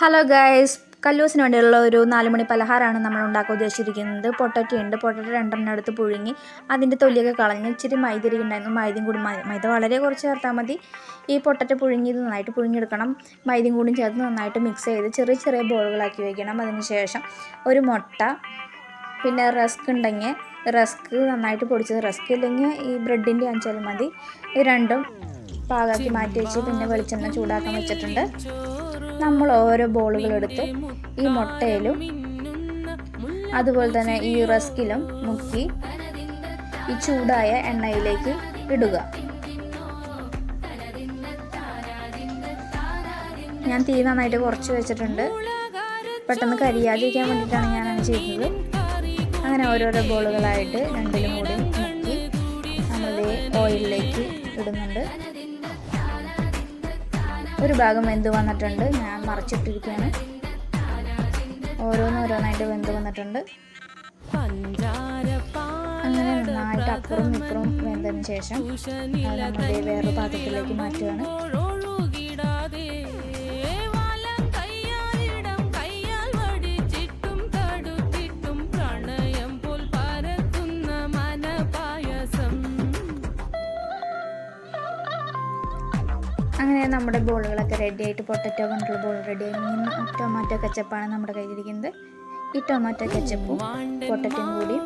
Hello guys കല്ലൂസിന് വേണ്ടിയുള്ള ഒരു നാലുമണി പലഹാരമാണ് നമ്മൾ ഉണ്ടാക്കാൻ ഉദ്ദേശിച്ചിരിക്കുന്നത്. പൊട്ടറ്റ ഉണ്ട്. പൊട്ടറ്റ രണ്ടെണ്ണം എടുത്ത് പുഴുങ്ങി അതിന്റെ തൊലിയൊക്കെ കളഞ്ഞ് ഇച്ചിരി മൈദരി ഉണ്ടായിരുന്നു. മൈദയും കൂടി മൈദ വളരെ കുറച്ച് ചേർത്താൽ മതി. ഈ പൊട്ടറ്റ പുഴുങ്ങിയത് നന്നായിട്ട് പുഴുങ്ങിയെടുക്കണം. മൈദയും കൂടി ചേർത്ത് നന്നായിട്ട് മിക്സ് ചെയ്ത് ചെറിയ ചെറിയ ബോളുകളാക്കി വയ്ക്കണം അതിനുശേഷം ഒരു മുട്ട പിന്നെ റസ്ക് ഉണ്ടെങ്കിൽ റസ്ക് നന്നായിട്ട് പൊടിച്ചത്. റസ്ക് ഇല്ലെങ്കിൽ ഈ ബ്രെഡിന്റെ അഞ്ചാലും മതി. രണ്ടും പാകാക്കി മാറ്റി വെച്ച് പിന്നെ വെളിച്ചെണ്ണ ചൂടാക്കാൻ വെച്ചിട്ടുണ്ട്. നമ്മൾ ഓരോ ബോളുകൾ എടുത്ത്. ഈ മുട്ടയിലും അതുപോലെ തന്നെ ഈ റസ്കിലും മുക്കി ഈ ചൂടായ എണ്ണയിലേക്ക് ഇടുക. ഞാൻ തീ നന്നായിട്ട് കുറച്ച് വെച്ചിട്ടുണ്ട്. പെട്ടെന്ന് കരിയാതിരിക്കാൻ വേണ്ടിയിട്ടാണ് ഞാൻ അങ്ങനെ ചെയ്യുന്നത് അങ്ങനെ ഓരോരോ ബോളുകളായിട്ട് രണ്ടിലും കൂടി മുക്കി നമ്മൾ ഓയിലിലേക്ക് ഇടുന്നുണ്ട്. ഒരു ഭാഗം വെന്ത് വന്നിട്ടുണ്ട്. ഞാൻ മറച്ചിട്ടിരിക്കുകയാണ്. ഓരോന്നോരോന്നായിട്ട് വെന്ത് വന്നിട്ടുണ്ട്. അങ്ങനെ നന്നായിട്ട് അപ്പുറം ഇപ്പുറം വെന്തതിന് ശേഷം അത് നമ്മുടെ വേറൊരു പാത്രത്തിലേക്ക് മാറ്റുകയാണ്. അങ്ങനെ നമ്മുടെ ബോളുകളൊക്കെ റെഡി ആയിട്ട് പൊട്ടറ്റോ കൊണ്ടുള്ള ബോൾ റെഡി ആയി. ടൊമാറ്റോ കച്ചപ്പാണ് നമ്മുടെ കയ്യിലിരിക്കുന്നത്. ഈ ടൊമാറ്റോ കെച്ചപ്പും പൊട്ടറ്റോയും കൂടി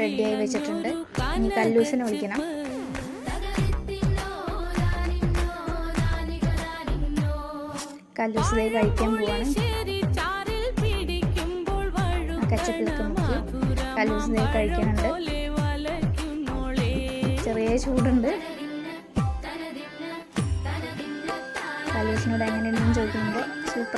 റെഡിയായി വെച്ചിട്ടുണ്ട്. ഇനി കല്ലൂസിനെ വിളിക്കണം കല്ലൂസ് ദേ കഴിക്കാൻ പോവാണ്. കെച്ചപ്പിലൊക്കെ മുക്കി കഴിക്കുന്നുണ്ട്. ചെറിയ ചൂടുണ്ട്. കല്ലൂസിനോട് എങ്ങനെയുണ്ടെന്ന് ചോദിക്കുന്നുണ്ട് സൂപ്പർ.